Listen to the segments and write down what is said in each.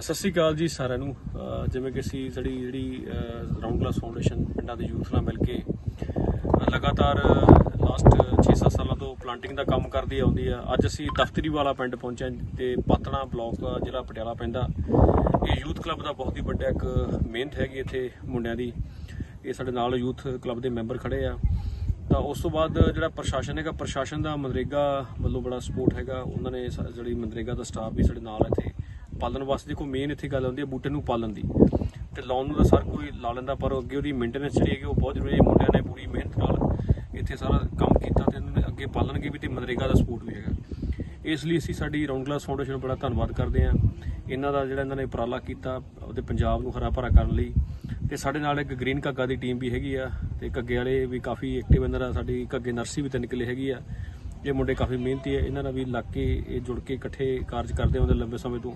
ਸਤਿ ਸ਼੍ਰੀ ਅਕਾਲ ਜੀ ਸਾਰਿਆਂ ਨੂੰ। ਜਿਵੇਂ ਕਿ ਅਸੀਂ ਸਾਡੀ ਜਿਹੜੀ ਰਾਉਂਡ ਕਲਾਸ ਫਾਊਂਡੇਸ਼ਨ ਪਿੰਡਾਂ ਦੇ ਯੂਥ ਨਾਲ ਮਿਲ ਕੇ ਲਗਾਤਾਰ ਲਾਸਟ 6-7 ਸਾਲਾਂ ਤੋਂ ਪਲਾਂਟਿੰਗ ਦਾ ਕੰਮ ਕਰਦੀ ਆਉਂਦੀ ਆ। ਅੱਜ ਅਸੀਂ ਦਫ਼ਤਰੀ ਵਾਲਾ ਪਿੰਡ ਪਹੁੰਚੇ ਹਾਂ ਤੇ ਪਾਤਣਾ ਬਲਾਕ ਜ਼ਿਲ੍ਹਾ ਪਟਿਆਲਾ ਪੈਂਦਾ ਇਹ ਯੂਥ ਕਲੱਬ ਦਾ ਬਹੁਤ ਹੀ ਵੱਡਾ ਇੱਕ ਮਿਹਨਤ ਹੈਗੀ ਇੱਥੇ ਮੁੰਡਿਆਂ ਦੀ। ਇਹ ਸਾਡੇ ਨਾਲ ਯੂਥ ਕਲੱਬ ਦੇ ਮੈਂਬਰ ਖੜੇ ਆ। ਤਾਂ ਉਸ ਤੋਂ ਬਾਅਦ ਜਿਹੜਾ ਪ੍ਰਸ਼ਾਸਨ ਹੈਗਾ, ਪ੍ਰਸ਼ਾਸਨ ਦਾ ਮਨਰੇਗਾ ਵੱਲੋਂ ਬੜਾ ਸਪੋਰਟ ਹੈਗਾ। ਉਹਨਾਂ ਨੇ ਸਾ- ਜਿਹੜੀ ਮਨਰੇਗਾ ਦਾ ਸਟਾਫ ਵੀ ਸਾਡੇ ਨਾਲ ਇੱਥੇ। ਪਾਲਣ ਵਾਸਤੇ ਦੇਖੋ ਮੇਨ ਇੱਥੇ ਗੱਲ ਆਉਂਦੀ ਹੈ ਬੂਟੇ ਨੂੰ ਪਾਲਣ ਦੀ। ਤੇ ਲਾਉਣ ਨੂੰ ਤਾਂ ਸਰ ਕੋਈ ਲਾ ਲੈਂਦਾ, ਪਰ ਅੱਗੇ ਉਹਦੀ ਮੇਨਟੇਨੈਂਸ ਜਿਹੜੀ ਹੈਗੀ ਉਹ ਬਹੁਤ ਜ਼ਰੂਰੀ ਹੈ। ਮੁੰਡਿਆਂ ਨੇ ਪੂਰੀ ਮਿਹਨਤ ਨਾਲ ਇੱਥੇ ਸਾਰਾ ਕੰਮ ਕੀਤਾ ਤੇ ਇਹਨਾਂ ਨੇ ਅੱਗੇ ਪਾਲਣਗੇ ਵੀ ਤੇ ਮਨਰੇਗਾ ਦਾ ਸਪੋਰਟ ਵੀ ਹੈਗਾ। ਇਸ ਲਈ ਅਸੀਂ ਸਾਡੀ ਰਾਉਂਡ ਗਲਾਸ ਫਾਊਂਡੇਸ਼ਨ ਬੜਾ ਧੰਨਵਾਦ ਕਰਦੇ ਹਾਂ। ਇਹਨਾਂ ਦਾ ਜਿਹੜਾ ਇਹਨਾਂ ਨੇ ਉਪਰਾਲਾ ਕੀਤਾ, ਉਹਦੇ ਪੰਜਾਬ ਨੂੰ ਹਰਾ ਭਰਾ ਕਰਨ ਲਈ। ਤੇ ਸਾਡੇ ਨਾਲ ਇੱਕ ਗ੍ਰੀਨ ਘੱਗਾ ਦੀ ਟੀਮ ਵੀ ਹੈਗੀ ਆ, ਤੇ ਘੱਗੇ ਵਾਲੇ ਵੀ ਕਾਫੀ ਐਕਟਿਵ ਇਹਨਾਂ ਦਾ, ਸਾਡੀ ਘੱਗੇ ਨਰਸੀ ਵੀ ਤਿੰਨ ਕਿੱਲੇ ਹੈਗੀ ਆ। ਇਹ ਮੁੰਡੇ ਕਾਫੀ ਮਿਹਨਤੀ ਹੈ ਇਹਨਾਂ ਨਾਲ ਵੀ ਲੱਗ ਕੇ ਇਹ ਜੁੜ ਕੇ ਇਕੱਠੇ ਕਾਰਜ ਕਰਦੇ ਹੁੰਦੇ ਲੰਬੇ ਸਮੇਂ ਤੋਂ।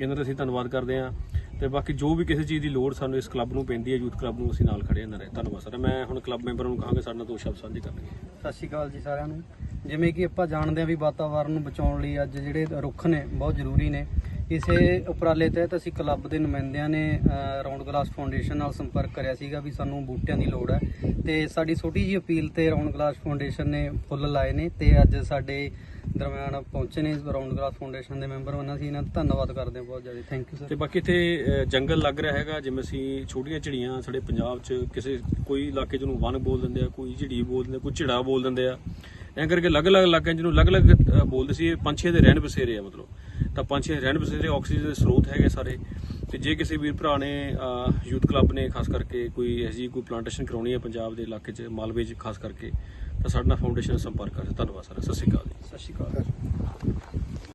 ਇਹਨਾਂ ਦਾ ਅਸੀਂ ਧੰਨਵਾਦ ਕਰਦੇ ਹਾਂ। ਤੇ ਬਾਕੀ ਜੋ ਵੀ ਕਿਸੇ ਚੀਜ਼ ਦੀ ਲੋੜ ਸਾਨੂੰ ਇਸ ਕਲੱਬ ਨੂੰ ਪੈਂਦੀ ਹੈ, ਯੂਥ ਕਲੱਬ ਨੂੰ ਅਸੀਂ ਨਾਲ ਖੜੇ ਹਾਂ ਰਹੇ ਧੰਨਵਾਦ ਸਰ। ਮੈਂ ਹੁਣ ਕਲੱਬ ਮੈਂਬਰਾਂ ਨੂੰ ਕਹਾਂਗੇ, ਸਾਡੇ ਨਾਲ ਦੋ ਸ਼ਬਦ ਸਾਂਝੇ ਕਰਨਗੇ। ਸਤਿ ਸ਼੍ਰੀ ਅਕਾਲ ਜੀ ਸਾਰਿਆਂ ਨੂੰ। ਜਿਵੇਂ ਕਿ ਆਪਾਂ ਜਾਣਦੇ ਹਾਂ ਵੀ ਵਾਤਾਵਰਨ ਨੂੰ ਬਚਾਉਣ ਲਈ ਅੱਜ ਜਿਹੜੇ ਰੁੱਖ ਨੇ, ਬਹੁਤ ਜ਼ਰੂਰੀ ਨੇ। ਇਸੇ ਉਪਰਾਲੇ ਤਹਿਤ ਅਸੀਂ ਕਲੱਬ ਦੇ ਨੁਮਾਇੰਦਿਆਂ ਨੇ ਰਾਉਂਡ ਗਲਾਸ ਫਾਊਂਡੇਸ਼ਨ ਨਾਲ ਸੰਪਰਕ ਕਰਿਆ ਸੀਗਾ ਵੀ ਸਾਨੂੰ ਬੂਟਿਆਂ ਦੀ ਲੋੜ ਹੈ। ਤੇ ਸਾਡੀ ਛੋਟੀ ਜਿਹੀ ਅਪੀਲ ਤੇ ਰਾਉਂਡ ਗਲਾਸ ਫਾਊਂਡੇਸ਼ਨ ਨੇ ਫੁੱਲ ਲਾਏ ਨੇ ਤੇ ਅੱਜ ਸਾਡੇ ਦਰਮਿਆਨ ਪਹੁੰਚੇ ਨੇ ਰਾਉਂਡ ਗਲਾਸ ਫਾਊਂਡੇਸ਼ਨ ਦੇ ਮੈਂਬਰ ਉਹਨਾਂ ਸੀ। ਇਹਨਾਂ ਦਾ ਧੰਨਵਾਦ ਕਰਦੇ ਹਾਂ ਬਹੁਤ ਜ਼ਿਆਦਾ। ਥੈਂਕ ਯੂ ਤੇ ਬਾਕੀ ਇੱਥੇ ਜੰਗਲ ਲੱਗ ਰਿਹਾ ਹੈਗਾ, ਜਿਵੇਂ ਅਸੀਂ ਛੋਟੀਆਂ ਝਿੜੀਆਂ ਸਾਡੇ ਪੰਜਾਬ 'ਚ ਕਿਸੇ ਕੋਈ ਇਲਾਕੇ 'ਚ ਨੂੰ ਵਨ ਬੋਲ ਦਿੰਦੇ ਆ, ਕੋਈ ਝਿੜੀ ਬੋਲ ਦਿੰਦੇ ਕੋਈ ਝਿੜਾ ਬੋਲ ਦਿੰਦੇ ਆ। ਐਂ ਕਰਕੇ ਅਲੱਗ-ਅਲੱਗ ਇਲਾਕਿਆਂ ਜਿਹਨੂੰ ਅਲੱਗ-ਅਲੱਗ ਬੋਲਦੇ ਸੀ, ਇਹ ਪੰਛੀਆਂ ਦੇ ਰਹਿਣ ਬਸੇਰੇ ਆ ਮਤਲਬ। ਤਾਂ ਪੰਜ ਛੇ ਰਹਿਣ ਬਸੇਰੇ ਆਕਸੀਜਨ ਦੇ ਸਰੋਤ ਹੈਗੇ ਸਾਰੇ। ਤੇ ਜੇ ਕਿਸੇ ਵੀਰ ਭਰਾ ਨੇ ਯੂਥ ਕਲੱਬ ਨੇ ਖਾਸ ਕਰਕੇ ਕੋਈ ਐਸੀ ਕੋਈ ਪਲਾਂਟੇਸ਼ਨ ਕਰਾਉਣੀ ਹੈ ਪੰਜਾਬ ਦੇ ਇਲਾਕੇ 'ਚ, ਮਾਲਵੇ 'ਚ ਖਾਸ ਕਰਕੇ, ਤਾਂ ਸਾਡੇ ਨਾਲ ਫਾਊਂਡੇਸ਼ਨ ਨਾਲ ਸੰਪਰਕ ਕਰ ਧੰਨਵਾਦ ਸਰ ਸਤਿ ਸ਼੍ਰੀ ਅਕਾਲ ਜੀ। ਸਤਿ ਸ਼੍ਰੀ ਅਕਾਲ।